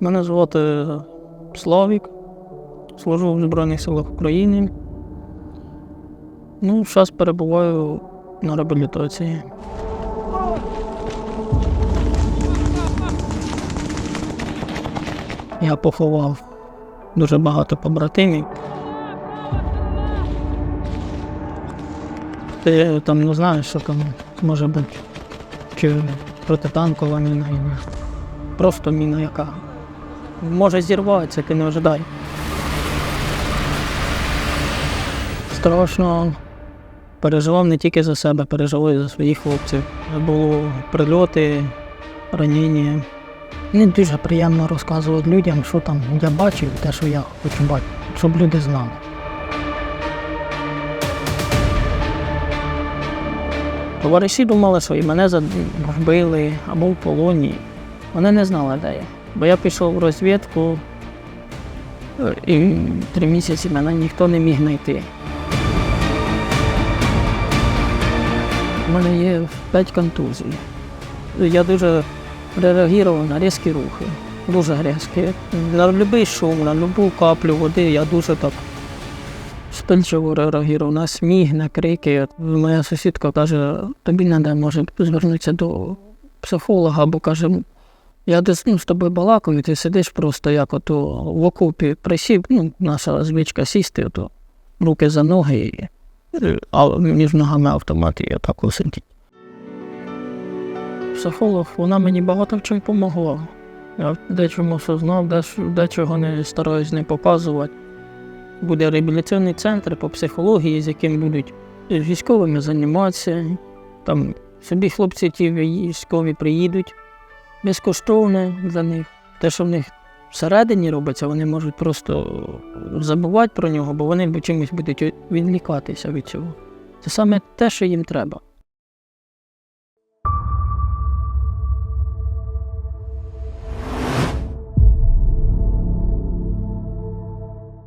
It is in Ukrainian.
Мене звати Славік. Служу в Збройних силах України. Ну, зараз перебуваю на реабілітації. Я поховав дуже багато побратимів. Ти там не знаєш, що там може бути. Чи протитанкова міна, просто міна, яка може зірватися, ти не ожидай. Страшно переживав не тільки за себе, переживав і за своїх хлопців. Були прильоти, ранення. Не дуже приємно розказувати людям, що там я бачив, те, що я хочу бачити, щоб люди знали. Товариші думали, що мене вбили або в полоні. Вони не знали, де я. Бо я пішов в розвідку, е, і три місяці мене ніхто не міг знайти. У мене є п'ять контузій. Я дуже реагував на різкі рухи. Дуже різкі. На будь-який шум, на будь-яку каплю води я дуже так спильчиво реагував на сміх, на крики. Моя сусідка каже, тобі треба, може, звернутися до психолога, бо каже, я десь ну, з тобою балакаю, ти сидиш просто як ото в окопі присів, ну, наша звичка сісти, ото, руки за ноги, а між ногами автомат і отак сидіть. Психолог, вона мені багато в чому допомогла. Я дечому що знав, деч- дечого не стараюсь не показувати. Буде реабілітаційний центр по психології, з яким будуть військовими займатися. Там собі хлопці ті військові приїдуть безкоштовне для них. Те, що в них всередині робиться, вони можуть просто забувати про нього, бо вони чимось будуть відлікатися від цього. Це саме те, що їм треба.